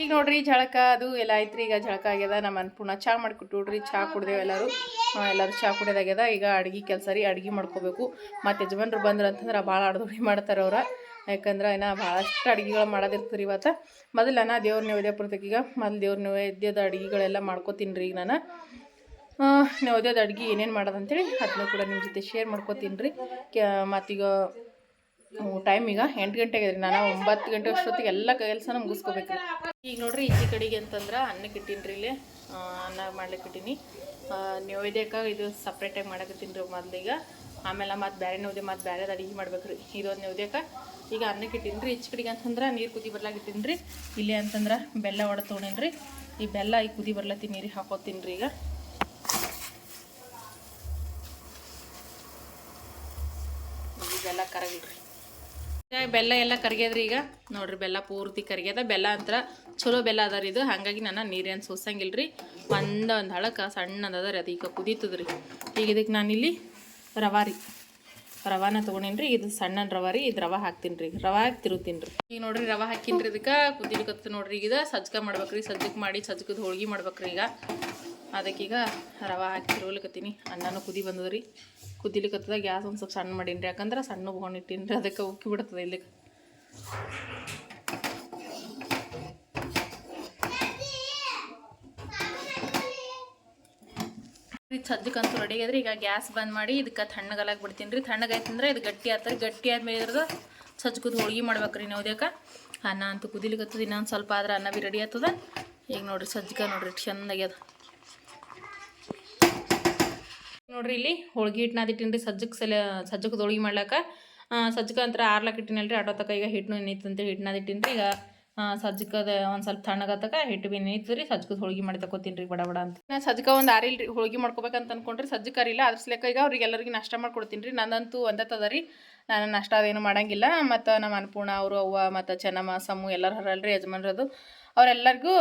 ಈಗ ನೋಡ್ರಿ ಜಳಕ ಅದು ಎಲ್ಲ ಐತ್ರಿ ಈಗ ಜಳಕ ಆಗ್ಯದ. ನಮ್ಮ ಅನ್ಪೂರ್ಣ ಚಾ ಮಾಡ್ಕೊಟ್ಬಿಡ್ರಿ ನೋಡ್ರಿ. ಚಾ ಕುಡ್ದೇವು ಎಲ್ಲರೂ. ಎಲ್ಲರೂ ಚಾ ಕುಡಿಯೋದಾಗ್ಯದ ಈಗ ಅಡ್ಗೆ ಕೆಲಸ ರೀ, ಅಡ್ಗೆ ಮಾಡ್ಕೋಬೇಕು. ಮತ್ತು ಯಜಮಾನ್ರು ಬಂದ್ರು ಅಂತಂದ್ರೆ ಭಾಳ ಅಡ್ದೋಡಿ ಮಾಡ್ತಾರೆ ಅವ್ರ. ಯಾಕಂದ್ರೆ ಇನ್ನು ಭಾಳಷ್ಟು ಅಡ್ಗೆಗಳು ಮಾಡೋದಿರ್ತೀರಿ ಇವತ್ತು. ಮೊದಲು ನಾನು ದೇವ್ರ ನೈವೇದ್ಯ ಈಗ ಮೊದಲು ದೇವ್ರ ನೈವೇದ್ಯದ ಅಡ್ಗೆಗಳೆಲ್ಲ ಮಾಡ್ಕೋತೀನಿ ರೀ ಈಗ ನಾನು. ನೈವೇದ್ಯದ ಅಡ್ಗೆ ಏನೇನು ಮಾಡೋದಂತೇಳಿ ಅದನ್ನು ಕೂಡ ನಿಮ್ಮ ಜೊತೆ ಶೇರ್ ಮಾಡ್ಕೋತೀನಿ ರೀ ಕ್ಯಾ, ಮತ್ತೀಗ ಟೈಮ್ ಈಗ ಎಂಟು ಗಂಟೆಗೆ ರೀ. ನಾನು ಒಂಬತ್ತು ಗಂಟೆ ಅಷ್ಟೊತ್ತಿಗೆ ಎಲ್ಲ ಕೆಲಸನ ಮುಗಿಸ್ಕೋಬೇಕು ಈಗ ನೋಡ್ರಿ ಈಚೆ ಕಡೆಗೆ ಅಂತಂದ್ರೆ ಅನ್ನಕ್ಕೆ ಇಟ್ಟೀನಿ ರೀ ಇಲ್ಲಿ. ಅನ್ನ ಮಾಡ್ಲಿಕ್ಕೆ ಇಟ್ಟೀನಿ ಆ, ನೈವೇದ್ಯಕ್ಕೆ ಇದು ಸಪ್ರೇಟಾಗಿ ಮಾಡಕತ್ತೀನಿ ರೀ ಮೊದ್ಲೀಗ ಆಮೇಲೆ ಮತ್ತು ಬೇರೆ ನೈವೇದ್ಯ ಮತ್ತು ಬೇರೆದು ಅಡುಗೆ ಮಾಡ್ಬೇಕು ರೀ ಇದೊಂದು ನೈವೇದ್ಯಕ್ಕೆ ಈಗ ಅನ್ನಕ್ಕೆ ಇಟ್ಟೀನಿ ರೀ ಈಚೆ ಕಡೆಗೆ ಅಂತಂದ್ರೆ ನೀರು ಕುದಿ ಬರ್ಲಾಕ ಇಟ್ಟೀನಿ ರೀ. ಇಲ್ಲಿ ಅಂತಂದ್ರೆ ಬೆಲ್ಲ ಒಡ ತೊಗೊಂಡೇನಿ ರೀ ಈ ಬೆಲ್ಲ ಈಗ ಕುದಿ ಬರ್ಲತ್ತಿ ನೀರಿಗೆ ಹಾಕೋತೀನಿ ರೀ ಈಗ. ಬೆಲ್ಲ ಎಲ್ಲ ಕರಗ್ಯದ್ರಿ ಈಗ? ನೋಡ್ರಿ, ಬೆಲ್ಲ ಪೂರ್ತಿ ಕರಗ್ಯದ. ಬೆಲ್ಲ ಅಂತ ಚಲೋ ಬೆಲ್ಲ ಅದ ಇದು. ಹಾಗಾಗಿ ನಾನು ನೀರೇನು ಸೋಸಂಗಿಲ್ಲ ರೀ ಒಂದು ಒಂದು ಹಳಕ್ಕೆ ಅದ ರೀ ಅದು. ಈಗ ಕುದೀತದ್ರಿ. ಈಗ ಇದಕ್ಕೆ ನಾನಿಲ್ಲಿ ಇಲ್ಲಿ ರೀ. ರವಾನ ತೊಗೊಂಡೇನಿ ರೀ ಇದು ಸಣ್ಣ ರವಾ ರೀ. ಇದು ರವಾ ಹಾಕ್ತೀನಿ ರೀ ರವಾ ಹಾಕಿ ತಿರುತ್ತೀನಿ ರೀ ಈಗ ನೋಡ್ರಿ ರವಾ ಹಾಕಿನ್ರಿ ಇದಕ್ಕೆ. ಕುದಿಲಿಕತ್ತ ನೋಡ್ರಿ ಈಗ. ಸಜ್ಜಕ ಮಾಡ್ಬೇಕ್ರಿ. ಸಜ್ಜಕ್ಕೆ ಮಾಡಿ ಸಜ್ಜಕದ ಹೋಳ್ಗೆ ಮಾಡ್ಬೇಕ್ರಿ ಈಗ. ಅದಕ್ಕೀಗ ರವೆ ಹಾಕಿ ತಿರುವಲಿಕತ್ತೀನಿ ಅನ್ನನೂ ಕುದಿ ಬಂದದ ರೀ ಕುದಿಲಿಕತ್ತದ, ಗ್ಯಾಸ್ ಒಂದು ಸ್ವಲ್ಪ ಸಣ್ಣ ಮಾಡೀನಿ ಯಾಕಂದ್ರೆ ಸಣ್ಣ ಬಗೊಂಡು ಇಟ್ಟೀನಿ ರೀ ಅದಕ್ಕೆ ಉಕ್ಕಿ ಬಿಡ್ತದೆ ಇಲ್ಲಿ ಸದ್ಯಕ್ಕಂತೂ ರೆಡಿ ಆಗ್ಯದ್ರಿ. ಈಗ ಗ್ಯಾಸ್ ಬಂದ್ ಮಾಡಿ ಇದಕ್ಕೆ ತಣ್ಣಗಲಾಗಿ ಬಿಡ್ತೀನಿ ರೀ ತಣ್ಣಗಾಯ್ತಂದ್ರೆ ಇದು ಗಟ್ಟಿ ಆಗ್ತದೆ ಗಟ್ಟಿ ಆದ್ಮೇಲೆ ಇದ್ರದ ಸಜ್ಜಕದ ಹೋಳಿಗೆ ಮಾಡ್ಬೇಕು ರೀ ನವ್ದ್ಯಾಕ ಅನ್ನ ಅಂತೂ ಕುದಿಲಿಕತ್ತದ. ಇನ್ನೊಂದು ಸ್ವಲ್ಪ ಆದ್ರೆ ಅನ್ನ ಬಿ ರೆಡಿ ಆಗ್ತದ. ಈಗ ನೋಡಿರಿ ಸಜ್ಜಕ ನೋಡ್ರಿ, ಚೆಂದಾಗ್ಯದ. ನೋಡ್ರಿ ಇಲ್ಲಿ ಹೋಳ್ಗೆ ಹಿಟ್ಟು ನಾದಿಟ್ಟಿನಿ ರೀ ಸಜ್ಜಕ್ಕೆ ಸಲ ಸಜ್ಜಕದ ಹೋಳ್ಗೆ ಮಾಡ್ಲಾಕ. ಸಜ್ಜಕ ಅಂತ ಆರ್ಲಾಕ್ ಇಟ್ಟಿನಲ್ರಿ, ಆಟೋ ತಕ ಈಗ ಹಿಟ್ಟು ನೆನೀತಂತೇಳಿ ಹಿಟ್ಟು ನಾದಿಟ್ಟಿನಿ ರೀ ಈಗ ಸಜ್ಜಕದ ಒಂದು ಸ್ವಲ್ಪ ತಣ್ಣಗತ್ತಕ ಹಿಟ್ಟು ಬಿ ನೆನೀತದೆ ರೀ ಸಜ್ಜಕದ ಹೋಳ್ಗೆ ಮಾಡಿ ತಗೋತೀನಿ ರೀ ಬಡ ಬಡ ಅಂತ. ನಾನು ಸಜ್ಜಕ ಒಂದು ಆರಿಲ್ ರೀ ಹೋಳ್ಗೆ ಮಾಡ್ಕೋಬೇಕಂತ ಅನ್ಕೊಂಡ್ರಿ ಸಜ್ಜಕ ಅರಿಲ್ಲ ಅದ್ರ ಸಲಕ ಈಗ ಅವ್ರಿಗೆ ಎಲ್ಲರಿಗೆ ನಾಷ್ಟ ಮಾಡ್ಕೊಡ್ತೀನಿ ರೀ ನಂದಂತೂ ಒಂದತ್ತದ ರೀ. ನಾನು ನಷ್ಟ ಅದೇನು ಮಾಡಂಗಿಲ್ಲ. ಮತ್ತು ನಮ್ಮ ಅನ್ನಪೂರ್ಣ ಅವರು, ಅವ್ವ ಮತ್ತು ಚೆನ್ನಮ್ಮ ಸಮ್ಮು ಎಲ್ಲರೂ ಹರಲ್ರಿ ಯಜಮಾನ್ರದು. ಅವರೆಲ್ಲರಿಗೂ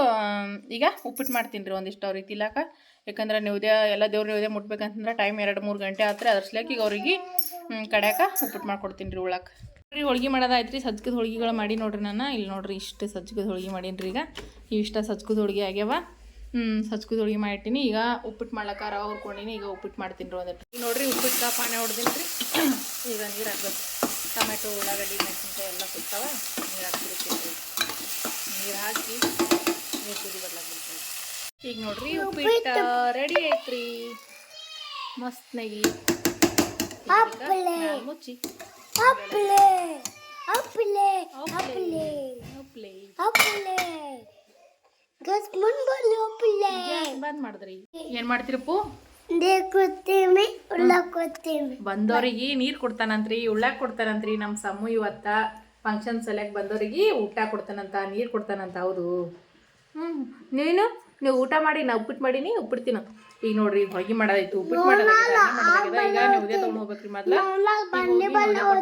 ಈಗ ಉಪ್ಪಿಟ್ಟು ಮಾಡ್ತೀನಿ ರೀ ಒಂದಿಷ್ಟು ಅವ್ರಿಗೆ ತಿಲಾಕ ಯಾಕಂದ್ರೆ ನೈವೇದ್ಯ ಎಲ್ಲ ದೇವ್ರ ನೈವೇದ್ಯ ಮುಟ್ಬೇಕಂತಂದ್ರೆ ಟೈಮ್ ಎರಡು ಮೂರು ಗಂಟೆ ಆತ್ರಿ ಅದ್ರ ಸಲಕ್ಕೆ ಈಗ ಅವ್ರಿಗೆ ಕಡ್ಯಾಕ ಉಪ್ಪಿಟ್ಟು ಮಾಡ್ಕೊಡ್ತೀನಿ ರೀ ಉಳಕ್ಕೆ ರೀ ಹೋಳ್ಗೆ ಮಾಡೋದಾಯ್ತು ರೀ ಸಜ್ಜಕದ ಹೋಳ್ಗೆಗಳು ಮಾಡಿ ನೋಡ್ರಿ ನಾನು. ಇಲ್ಲಿ ನೋಡ್ರಿ ಇಷ್ಟು ಸಜ್ಜಕದ ಹೋಳ್ಗೆ ಮಾಡೀನಿ ರೀ ಈಗ. ಇಷ್ಟ ಸಜ್ಜಕದ ಹೋಳ್ಗೆ ಆಗ್ಯಾವ. ಹ್ಞೂ ಸಜ್ಜಕದ ಹೋಳ್ಗೆ ಮಾಡಿಟ್ಟಿನಿ. ಈಗ ಉಪ್ಪಿಟ್ಟು ಮಾಡ್ಲಕ್ಕ ರವ ಹುರ್ಕೊಂಡಿನಿ. ಈಗ ಉಪ್ಪಿಟ್ಟು ಮಾಡ್ತೀನಿ ರೀ ಒಂದಿಟ್ಟು. ಈಗ ನೋಡ್ರಿ ಉಪ್ಪಿಟ್ಟು ಪಾನೆ ಹೊಡ್ದೀನಿ ರೀ. ಈಗ ನೀರು ಹಾಕ್ಬೇಕು. ಟೊಮೆಟೊ ಉಳ್ಳಾಗಡ್ಡಿ ಮೆಣಸಿನ್ಕಾಯಿ ಎಲ್ಲ ಸಿಗ್ತಾವೆ ನೀರು ಹಾಕ್ಬಿಡ್ತೀನಿ ರೀ. ನೀರು ಹಾಕಿ ನೀರು ಕುದಿ ಬರ್ಲಾಕ್ ಬಿಡ್ತೀನಿ ಈಗ ನೋಡ್ರಿ ಉಪ್ಪಿಟ್ಟು. ರೆಡಿ ಐತ್ರಿ. ಮಸ್ತ್ನಾಗಿ ಮುಚ್ಚಿ. Apple. Apple. ಹಪ್ಲೆ. Apple. Gas ಮುಂಬಲ್ಲಿ apple. ಬಂದ್ ಮಾಡಿದ್ರಿ. ಏನ್ ಮಾಡ್ತೀರಪ್ಪು ದೇಕೊತ್ತೀವಿ ಉಳ್ಳಕೊತ್ತೀವಿ ಬಂದವರಿಗೆ ನೀರ್ ಕೊಡ್ತಾನಂತ್ರಿ ಉಳ್ಳಾಕ್ ಕೊಡ್ತಾನಂತ್ರಿ ನಮ್ಮ ಸಮು ಇವತ್ತ ಫಂಕ್ಷನ್ ಸಲಕ್ ಬಂದವರಿಗೆ ಊಟ ಕೊಡ್ತಾನಂತ ನೀರ್ ಕೊಡ್ತಾನಂತ ಹೌದು. ಹ್ಮ್ ನೀನು? ನೀವು ಊಟ ಮಾಡಿ ನಾ ಉಪ್ಪಿಟ್ಟು ಮಾಡೀನಿ ತಿನ್ನು. ಈಗ ನೋಡ್ರಿ ಹೊಗೆ ಮಾಡೋದಾಯ್ತು ಉಪ್ಪಿಟ್ಟು ಈಗ ನೀವು ಉದೇ ತೊಗೊಂಡು ಹೋಗ್ಬೇಕ್ರಿ ಮೊದ್ಲ. ಈಗ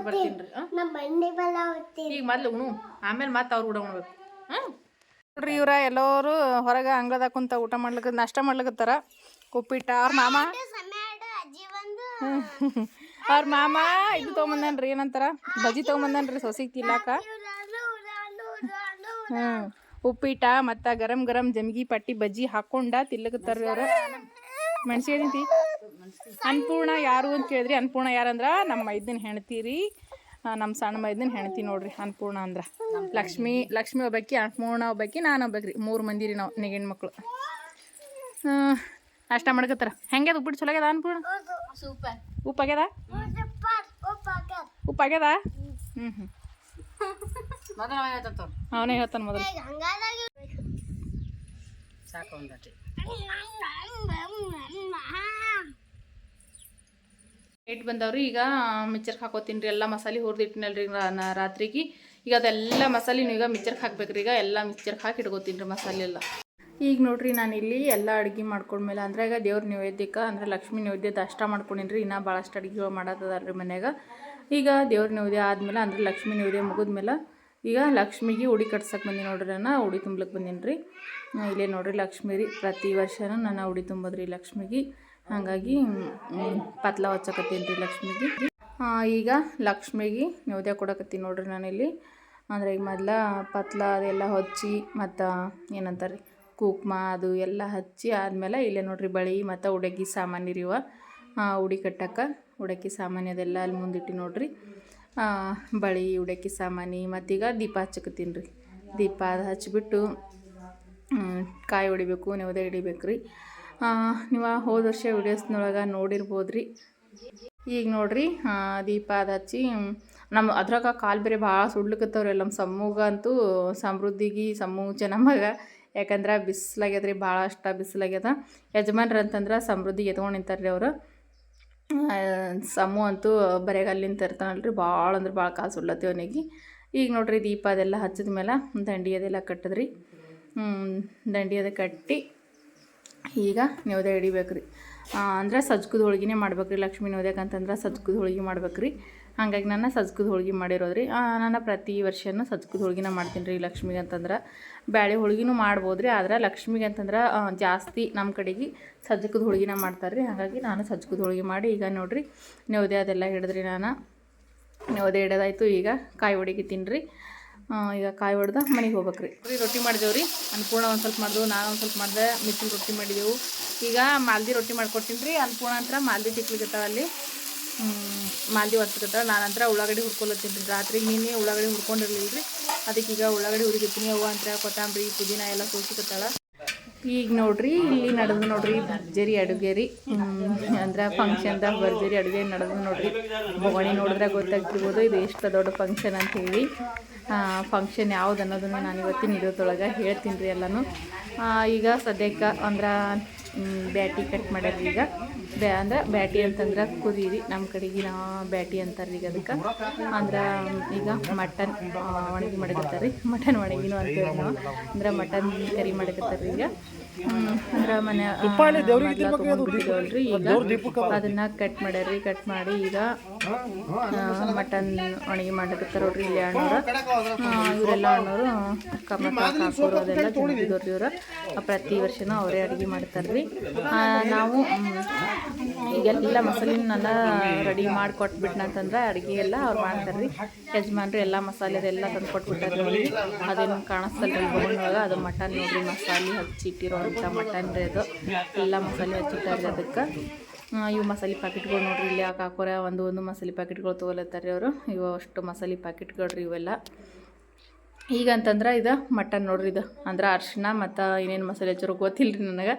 ಬರ್ತೀನಿ ಮೊದ್ಲು ಉಣು ಆಮೇಲೆ ಮತ್ತೆ ಅವ್ರು ಊಟ ಮಾಡ್ಬೇಕು ಹಾಂ? ನೋಡ್ರಿ ಇವ್ರ ಎಲ್ಲರೂ ಹೊರಗೆ ಅಂಗಳದಾಗ ಕುಂತ ಊಟ ಮಾಡ್ಲಿಕ್ಕೆ ನಾಷ್ಟ ಮಾಡ್ಲಿಕ್ಕತ್ತಾರ ಉಪ್ಪಿಟ್ಟ ಅವ್ರ ಮಾಮ. ಸಮಯ ಅಜ್ಜಿ ಬಂದು ಅವ್ರ ಮಾಮ ಇದು ತೊಗೊಂಬಂದನ್ರಿ ಏನಂತಾರ? ಬಜ್ಜಿ ತೊಗೊಂಬಂದನ್ರಿ ಸೊಸಿಗೆ ಉಡಾನು ಹ್ಞೂ ಉಪ್ಪಿಟ್ಟ ಮತ್ತು ಗರಂ ಗರಂ ಜಮ್ಗಿ ಪಟ್ಟಿ ಬಜ್ಜಿ ಹಾಕೊಂಡ ತಿಲ್ಲಕ್ಕೆ ತರೋರು ಮೆಣಸಿಗೆ ಅನ್ನಪೂರ್ಣ ಅನ್ಪೂರ್ಣ ಯಾರು ಅಂತ ಕೇಳಿದ್ರಿ. ಅನ್ಪೂರ್ಣ ಯಾರಂದ್ರ ನಮ್ಮ ಮೈದನ ಹೆಣ್ತೀರಿ ರೀ. ನಮ್ಮ ಸಣ್ಣ ಮೈದನ ಹೆಣ್ತಿ ನೋಡ್ರಿ ಅನ್ಪೂರ್ಣ ಅಂದ್ರೆ. ಲಕ್ಷ್ಮಿ ಲಕ್ಷ್ಮಿ ಒಬ್ಬಾಕಿ ಅನ್ನಪೂರ್ಣ ಒಬ್ಬಾಕಿ ನಾನು ಒಬ್ಬಾಕ್ರಿ. ಮೂರು ಮಂದಿ ರೀ ನಾವು ನೆಗಿನ ಮಕ್ಕಳು ನಾಷ್ಟ ಮಾಡ್ಕತ್ತಾರ? ಹೆಂಗ್ಯದ ಉಪ್ಪಿಟ್ಟು ಚಲೋ ಆಗ್ಯದ ಅನ್ಪೂರ್ಣ ಉಪ್ಪಾಗ್ಯದ ಉಪ್ಪಾಗ್ಯದ ಹ್ಞೂ ಹ್ಞೂ ಮೊದಲ ಹೇಳ್ತಾರ ಅವನೇ ಹೇಳ್ತಾನೆ ಮೊದಲು. ಹಂಗಾದಾಗ? ಸಾಕು ಒಂದಟ್ಟಿ. ಏಟ್ ಬಂದವ್ರಿ ಈಗ ಮಿಕ್ಚರ್ಗೆ ಹಾಕೋತೀನಿ ರೀ ಎಲ್ಲ ಮಸಾಲೆ ಹುರಿದಿಟ್ಟಿನಲ್ರಿ ನಾ ರಾತ್ರಿಗೆ. ಈಗ ಅದೆಲ್ಲ ಮಸಾಲೆ ಈಗ ಮಿಕ್ಚರ್ಗೆ ಹಾಕ್ಬೇಕ್ರಿ ಈಗ ಎಲ್ಲ ಮಿಕ್ಚರ್ಗೆ ಹಾಕಿ ಇಟ್ಕೋತೀನಿ ರೀ ಮಸಾಲೆ ಎಲ್ಲ. ಈಗ ನೋಡ್ರಿ ನಾನು ಇಲ್ಲಿ ಎಲ್ಲ ಅಡುಗೆ ಮಾಡ್ಕೊಂಡ್ಮೇಲೆ ಅಂದ್ರೆ ಈಗ ದೇವ್ರ ನೈವೇದ್ಯಕ್ಕೆ ಅಂದ್ರೆ ಲಕ್ಷ್ಮೀ ನೈವೇದ್ಯದ ಅಷ್ಟ ಮಾಡ್ಕೊಂಡಿನಿ ರೀ ಇನ್ನೂ ಭಾಳಷ್ಟು ಅಡುಗೆಗಳು ಮಾಡತ್ತದಲ್ರಿ ಮನ್ಯಾಗ. ಈಗ ದೇವ್ರ ನೈವೇದ್ಯ ಆದ್ಮೇಲೆ ಅಂದ್ರೆ ಲಕ್ಷ್ಮೀ ನೈವೇದ್ಯ ಮುಗಿದ್ಮೇಲೆ ಈಗ ಲಕ್ಷ್ಮಿಗೆ ಉಡಿ ಕಟ್ಸಕ್ಕೆ ಬಂದೀನಿ ನೋಡ್ರಿ ನಾನು, ಉಡಿ ತುಂಬ್ಲಿಕ್ಕೆ ಬಂದೀನಿ ರೀ ಇಲ್ಲೇ ನೋಡ್ರಿ ಲಕ್ಷ್ಮೀ ರೀ, ಪ್ರತಿ ವರ್ಷನೂ ನಾನು ಉಡಿ ತುಂಬೋದ್ರಿ ಲಕ್ಷ್ಮಿಗೆ. ಹಾಗಾಗಿ ಪತ್ಲ ಹಚ್ಚಕತ್ತೀನಿ ರೀ ಲಕ್ಷ್ಮಿಗೆ ಈಗ ಲಕ್ಷ್ಮಿಗೆ ನೈವೇದ್ಯ ಕೊಡಕತ್ತೀನಿ ನೋಡ್ರಿ ನಾನಿಲ್ಲಿ ಅಂದ್ರೆ ಈಗ ಮೊದ್ಲ ಪತ್ಲ ಅದೆಲ್ಲ ಹಚ್ಚಿ ಮತ್ತು ಏನಂತಾರೆ ಕುಕ್ಮ ಅದು ಎಲ್ಲ ಹಚ್ಚಿ ಆದಮೇಲೆ ಇಲ್ಲೇ ನೋಡ್ರಿ ಬಳಿ ಮತ್ತು ಉಡಗಿ ಸಾಮಾನ್ಯರಿವ ಉಡಿ ಕಟ್ಟಕ್ಕೆ ಉಡಕ್ಕಿ ಸಾಮಾನು ಅದೆಲ್ಲ ಅಲ್ಲಿ ಮುಂದಿಟ್ಟು ನೋಡ್ರಿ. ಬಳಿ ಉಡಕ್ಕಿ ಸಾಮಾನು ಮತ್ತೀಗ ದೀಪ ಹಚ್ಚಕತ್ತೀನಿ ರೀ. ದೀಪ ಅದು ಹಚ್ಚಿಬಿಟ್ಟು ಕಾಯಿ ಹೊಡಿಬೇಕು, ನೆವದೆ ಹಿಡಿಬೇಕು ರೀ ನೀವು ಹೋದ ವರ್ಷ ವಿಡಿಯೋಸ್ನೊಳಗೆ ನೋಡಿರ್ಬೋದು ರೀ ಈಗ ನೋಡ್ರಿ ದೀಪ ಅದು ಹಚ್ಚಿ ನಮ್ಮ ಅದ್ರಾಗ ಕಾಲು ಬೇರೆ ಭಾಳ ಸುಡ್ಲಿಕತ್ತವ್ರಿ ಎಲ್ಲ ನಮ್ಮ ಸಮ್ಮೂಗ ಅಂತೂ ಸಮೃದ್ಧಿಗೆ ಸಮ್ಮು ನಮಗೆ ಯಾಕಂದ್ರೆ ಬಿಸಿಲಾಗ್ಯದ ರೀ ಭಾಳ ಅಷ್ಟ ಬಿಸಿಲಾಗ್ಯದ. ಯಜಮಾನ್ರು ಅಂತಂದ್ರೆ ಸಮೃದ್ಧಿಗೆ ಎತ್ಕೊಂಡು ನಿಂತಾರ್ರಿ ಅವರು. ಸಮ್ಮು ಅಂತೂ ಬರೆಗಲ್ಲಿಂದ ತರ್ತಾನಲ್ರಿ. ಭಾಳ ಅಂದ್ರೆ ಭಾಳ ಕಾಸು ಸುಡ್ಲತ್ತಿ ಅವನಿಗೆ. ಈಗ ನೋಡ್ರಿ ದೀಪ ಅದೆಲ್ಲ ಹಚ್ಚಿದ ಮೇಲೆ ದಂಡಿ ಅದೆಲ್ಲ ಕಟ್ಟಿದ್ರಿ. ದಂಡಿ ಅದು ಕಟ್ಟಿ ಈಗ ನೆವದೆ ಹಿಡಿಬೇಕು ರೀ ಅಂದ್ರೆ ಸಜ್ಕದ ಹೋಳಿಗೆನೇ ಮಾಡ್ಬೇಕು ರೀ ಲಕ್ಷ್ಮೀ ನೆವದ್ಯಾಕ ಅಂತಂದ್ರೆ ಸಜ್ಕದ ಹೋಳ್ಗೆ ಮಾಡ್ಬೇಕು ರೀ ಹಾಗಾಗಿ ನಾನು ಸಜ್ಕದ ಹೋಳ್ಗೆ ಮಾಡಿರೋದು ರೀ ನಾನು ಪ್ರತಿ ವರ್ಷನೂ ಸಜ್ಕದ ಹೋಳ್ಗಿನ ಮಾಡ್ತೀನಿ ರೀ ಲಕ್ಷ್ಮಿಗೆ ಅಂತಂದ್ರೆ. ಬ್ಯಾಳೆ ಹೋಳ್ಗಿನೂ ಮಾಡ್ಬೋದು ರೀ ಆದ್ರೆ ಲಕ್ಷ್ಮಿಗೆ ಅಂತಂದ್ರೆ ಜಾಸ್ತಿ ನಮ್ಮ ಕಡೆಗೆ ಸಜ್ಜಕದ ಹೋಳ್ಗಿನ ಮಾಡ್ತಾರೆ ರೀ ಹಾಗಾಗಿ ನಾನು ಸಜ್ಕದ ಹೋಳ್ಗೆ ಮಾಡಿ ಈಗ ನೋಡಿರಿ, ನೆವದೆ ಅದೆಲ್ಲ ಹಿಡಿದ್ರಿ ನಾನು. ನೆವದೆ ಹಿಡೋದಾಯ್ತು, ಈಗ ಕಾಯಿ ಹೊಡಿಗೆ ತಿನ್ನಿರಿ ಈಗ ಕಾಯಿ ಹೊಡೆದ ಮನೆಗೆ ಹೋಗ್ಬೇಕು ರೀ, ರೊಟ್ಟಿ ಮಾಡಿದೆವು ರೀ ಅನ್ನಪೂರ್ಣ ಒಂದು ಸ್ವಲ್ಪ ಮಾಡಿದೆವು ನಾನು ಒಂದು ಸ್ವಲ್ಪ ಮಾಡಿದೆ ಮಿಚ್ಚಿನ ರೊಟ್ಟಿ ಮಾಡಿದೆವು. ಈಗ ಮಾಲ್ದಿ ರೊಟ್ಟಿ ಮಾಡ್ಕೊಡ್ತೀನಿ ರೀ, ಅನ್ನಪೂರ್ಣ ಅಂತ ಮಾಲ್ದಿ ತಿಕ್ಲಿಕ್ಕೆ ಅಲ್ಲಿ ಮಾಲ್ದಿ ನಾನು ಅಂತರ ಉಳ್ಳಾಗಡ್ಡಿ ಹುರ್ಕೊಲತ್ತೀನಿ ರೀ ರಾತ್ರಿ ನೀನೇ ಉಳ್ಳಾಗಡ್ಡಿ ಹುರ್ಕೊಂಡಿರ್ಲಿಲ್ಲ ರೀ ಅದಕ್ಕೆ ಈಗ ಉಳ್ಳಾಗಡ್ಡಿ ಹುರಿದಿತ್ತೀನಿ ಅವ್ವ ಅಂತ ಕೊತ್ತಂಬರಿ, ಪುದೀನ ಎಲ್ಲ ಸೋಸಿಕತ್ತಾಳ. ಈಗ ನೋಡ್ರಿ, ಇಲ್ಲಿ ನಡೆದು ನೋಡ್ರಿ ಭರ್ಜರಿ ಅಡುಗೆ ರೀ ಅಂದ್ರೆ ಫಂಕ್ಷನ್ದಾಗ ಭರ್ಜರಿ, ಅಡುಗೆ ನಡೆದು ನೋಡ್ರಿ. ಬೊಗಣಿ ನೋಡಿದ್ರೆ ಗೊತ್ತಾಗ್ತಿರ್ಬೋದು, ಇದು ಎಷ್ಟು ದೊಡ್ಡ ಫಂಕ್ಷನ್ ಅಂತ ಹೇಳಿ. ಫಂಕ್ಷನ್ ಯಾವ್ದು ಅನ್ನೋದನ್ನು ನಾನು ಇವತ್ತಿನ ಇರೋದ್ರೊಳಗೆ ಹೇಳ್ತೀನಿ ರೀ ಎಲ್ಲನೂ. ಈಗ ಸದ್ಯಕ್ಕೆ ಅಂದ್ರೆ ಬ್ಯಾಟಿ ಕಟ್ ಮಾಡ್ಯಾರ ಈಗ. ಬ್ಯಾ, ಅಂದ್ರೆ ಬ್ಯಾಟಿ ಅಂತಂದ್ರೆ ಕುರಿ ರೀ ನಮ್ಮ ಕಡೆಗೆ ಬ್ಯಾಟಿ ಅಂತಾರೆ ಈಗ ಅದಕ್ಕೆ. ಅಂದ್ರೆ ಈಗ ಮಟನ್ ಒಣಗಿ ಮಾಡಕತ್ತಾರೆ ರೀ ಮಟನ್ ಒಣಗಿನೂ ಅಂತೇಳಿ ನಾವು. ಅಂದ್ರೆ ಮಟನ್ ಕರಿ ಮಾಡಕತ್ತಾರೆ ಈಗ. ಅಂದ್ರೆ ಮನೆ ಈಗ ಅದನ್ನ ಕಟ್ ಮಾಡ್ಯಾರ್ರಿ ಕಟ್ ಮಾಡಿ ಈಗ ಮಟನ್ ಒಣಗಿ ಮಾಡಕತ್ತಾರ ನೋಡ್ರಿ ಇಲ್ಲಿ ಅಣ್ಣವ್ರು. ಇವರೆಲ್ಲ ಅಣ್ಣವರು ಕಾಕೋರು ಅದೆಲ್ಲ ತಿಂದಿದ್ದವ್ರಿ ಇವ್ರು ಪ್ರತಿ ವರ್ಷನೂ ಅವರೇ ಅಡುಗೆ ಮಾಡ್ತಾರ್ರಿ. ನಾವು ಈಗ ಈಗೆಲ್ಲ ಮಸಾಲಿನೆಲ್ಲ ರೆಡಿ ಮಾಡಿ ಕೊಟ್ಬಿಟ್ನಂತಂದ್ರೆ ಅಡುಗೆ ಎಲ್ಲ ಅವ್ರು ಮಾಡ್ತಾರ್ರಿ. ಯಜಮಾನ್ರು ಎಲ್ಲ ಮಸಾಲೆ ಅದೆಲ್ಲ ತಂದು ಕೊಟ್ಬಿಟ್ಟಾರ್ರಿ ಅದೇನು ಕಾಣಿಸ್ತಲ್ಲ ಅದು ಮಟನ್ ನೋಡ್ರಿ ಮಸಾಲೆ ಹಚ್ಚಿಟ್ಟಿರೋಂಥ ಮಟನ್ ರೀ ಅದು? ಎಲ್ಲ ಮಸಾಲೆ ಹಚ್ಚಿಟ್ಟಾರೆ ಅದಕ್ಕೆ. ಇವು ಮಸಾಲೆ ಪ್ಯಾಕೆಟ್ಗಳು ನೋಡ್ರಿ, ಇಲ್ಲಿ ಯಾಕೆ ಹಾಕೋರ ಒಂದು ಒಂದು ಮಸಾಲೆ ಪ್ಯಾಕೆಟ್ಗಳು ತೊಗೊಲತ್ತಾರೆ ಅವರು. ಇವು ಅಷ್ಟು ಮಸಾಲೆ ಪ್ಯಾಕೆಟ್ಗಳು ರೀ ಇವೆಲ್ಲ. ಈಗಂತಂದ್ರೆ ಇದು ಮಟನ್ ನೋಡ್ರಿ ಇದು. ಅಂದ್ರೆ ಅರ್ಶಿನ ಮತ್ತು ಇನ್ನೇನು ಮಸಾಲೆ ಹಚ್ಚಾರೋ ಗೊತ್ತಿಲ್ಲ ರೀ ನನಗೆ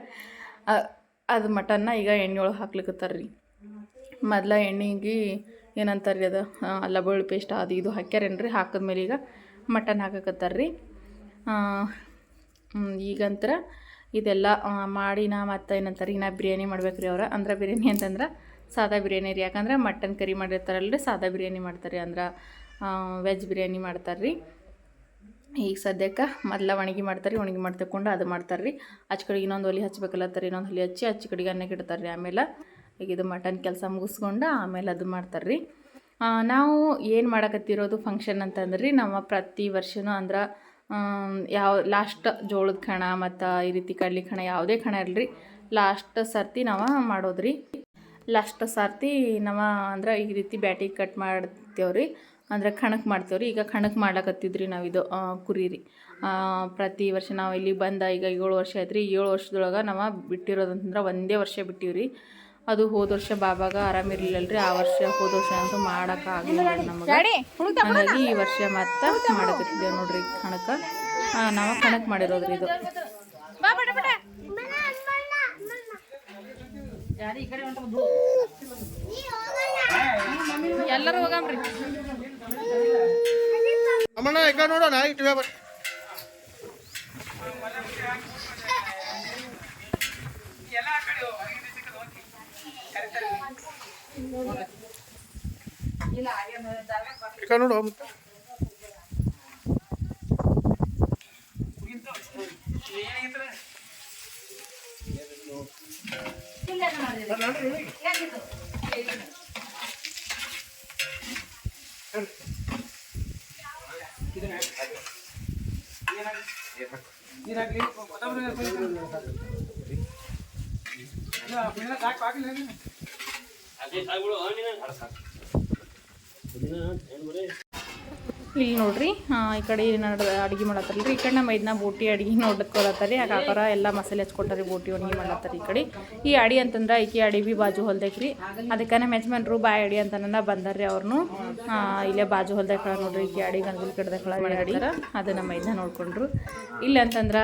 ಅದು ಮಟನ್ನ ಈಗ ಎಣ್ಣೆ ಒಳಗೆ ಹಾಕ್ಲಿಕ್ಕತ್ತಾರ ರೀ ಮೊದ್ಲ ಎಣ್ಣೆಗೆ ಏನಂತಾರೆ ರೀ ಅದು ಅಲ್ಲ ಪೇಸ್ಟ್ ಅದು ಇದು ಹಾಕ್ಯಾರೇನ್ರಿ? ಹಾಕಿದ್ಮೇಲೆ ಈಗ ಮಟನ್ ಹಾಕಕತ್ತಾರ ರೀ ಈಗಂತ್ರ ಇದೆಲ್ಲ ಮಾಡಿ ನಾ ಮತ್ತು ಏನಂತಾರೆ ಈಗ ನಾ ಬಿರಿಯಾನಿ ಮಾಡ್ಬೇಕು ರೀ ಅವ್ರು. ಅಂದ್ರೆ ಬಿರಿಯಾನಿ ಅಂತಂದ್ರೆ ಸಾದಾ ಬಿರಿಯಾನಿ ರೀ. ಯಾಕಂದ್ರೆ ಮಟನ್ ಕರಿ ಮಾಡಿರ್ತಾರಲ್ರಿ, ಸಾದಾ ಬಿರಿಯಾನಿ ಮಾಡ್ತಾರೆ ಅಂದ್ರೆ ವೆಜ್ ಬಿರಿಯಾನಿ ಮಾಡ್ತಾರೆ ರೀ ಈಗ ಸದ್ಯಕ್ಕೆ ಮೊದಲ ಒಣಗಿ ಮಾಡ್ತಾರೆ ಒಣಗಿ ಮಾಡಿ ತಕೊಂಡು ಅದು ಮಾಡ್ತಾರೆ ರೀ ಅಚ್ಚ ಕಡೆಗೆ ಇನ್ನೊಂದು ಒಲಿ ಹಚ್ಬೇಕಲ್ಲತ್ತಾರೆ ಇನ್ನೊಂದು ಹೊಲಿ ಹಚ್ಚಿ ಅಚ್ಚ ಕಡೆಗೆ ಅನ್ನಕ್ಕೆ ಇಡ್ತಾರೆ ರೀ ಆಮೇಲೆ ಈಗ ಇದು ಮಟನ್ ಕೆಲಸ ಮುಗಿಸ್ಕೊಂಡು ಆಮೇಲೆ ಅದು ಮಾಡ್ತಾರೆ ರೀ ನಾವು ಏನು ಮಾಡಕತ್ತಿರೋದು ಫಂಕ್ಷನ್ ಅಂತಂದ್ರೆ ರೀ ನಮ್ಮ ಪ್ರತಿ ವರ್ಷನೂ ಅಂದ್ರೆ ಯಾವ ಲಾಸ್ಟ್ ಜೋಳದ ಕಣ ಮತ್ತು ಈ ರೀತಿ ಕಡ್ಲಿ ಕಣ ಯಾವುದೇ ಕಣ ಇರಲಿ, ಲಾಸ್ಟ್ ಸರ್ತಿ ನಾವು ಮಾಡೋದ್ರಿ. ಲಾಸ್ಟ್ ಸರ್ತಿ ನಾವು ಅಂದ್ರೆ ಈ ರೀತಿ ಬ್ಯಾಟಿ ಕಟ್ ಮಾಡ್ತೇವ್ರಿ, ಅಂದ್ರೆ ಕಣಕ್ ಮಾಡ್ತೇವ್ರಿ. ಈಗ ಕಣಕ್ ಮಾಡ್ಲಕತ್ತಿದ್ರಿ ನಾವು ಇದು ಕುರಿ ರೀ ಪ್ರತಿ ವರ್ಷ ನಾವು ಇಲ್ಲಿ ಬಂದ ಈಗ ಏಳು ವರ್ಷ ಆಯ್ತು ರೀ ಏಳು ವರ್ಷದೊಳಗೆ ನಾವು ಬಿಟ್ಟಿರೋದಂತಂದ್ರೆ ಒಂದೇ ವರ್ಷ ಬಿಟ್ಟಿವ್ರಿ. ಅದು ಹೋದ ವರ್ಷ ಬಾಬಾಗ ಆರಾಮಿರ್ಲಿಲ್ಲಲ್ರಿ ಆ ವರ್ಷ ಹೋದ ವರ್ಷ ಅಂತೂ ಮಾಡಕ್ಕೆ ಆಗಲಿಲ್ಲ ನಮಗೆ. ಹಾಗಾಗಿ ಈ ವರ್ಷ ಮತ್ತೆ ಮಾಡಕತ್ತಿದ್ದೇವೆ ನೋಡ್ರಿ ಕಣಕ. ನಾವು ಕಣಕ್ ಮಾಡಿರೋದ್ರಿ ಇದು. ಎಲ್ಲರೂ ಹೋಗಮ್ರಿ. ಅಮ್ಮಣ್ಣ ಈ ಕಡೆ ನೋಡೋಣ ಇಟ್ಟು ಬರ್ ಎಲ್ಲ ಕಡೆ ఇక్కడ నుండి హోమ్ ಇದನ್ನ ಇದನ್ನ ಕೊತ್ತಂಬರಿ ಇಲ್ಲಿ ನೋಡ್ರಿ ಈ ಕಡೆ ಅಡಿಗೆ ಅಡುಗೆ ಈ ಕಡೆ ನಮ್ಮ ಇದನ್ನ ಬೋಟಿ ಅಡಿಗೆ ನೋಡ್ಕೊಳತ್ತಾರಿ. ಆ ಕಾಕಾರ ಎಲ್ಲ ಮಸಾಲೆ ಹಚ್ಕೊಟ್ಟಾರಿ ಬೋಟಿ ಒಣಗಿ ಮಾಡತ್ತಾರ ಈ ಕಡೆ. ಈ ಅಡಿ ಅಂತಂದ್ರೆ ಈಕೆ ಅಡಿ ಬಿ ಬಾಜು ಹೊಲ್ದೈಕ್ರಿ ಅದಕ್ಕೆ ನಮ್ಮ ಯಜಮಾನ್ರು ಬಾಯ್ ಅಡಿ ಅಂತನ ಬಂದರ್ರಿ ಅವ್ರನ್ನು ಇಲ್ಲೇ ಬಾಜು ಹೊಲ್ದೈಕಳ ನೋಡ್ರಿ, ಈಕೆ ಅಡಿ ಗಂಗಲ್ ಕಡ್ದಕ್ಕಳ ಅಡಿಯಾರ ಅದು ನಮ್ಮ ಇದನ್ನ ನೋಡ್ಕೊಂಡ್ರು. ಇಲ್ಲಂತಂದ್ರ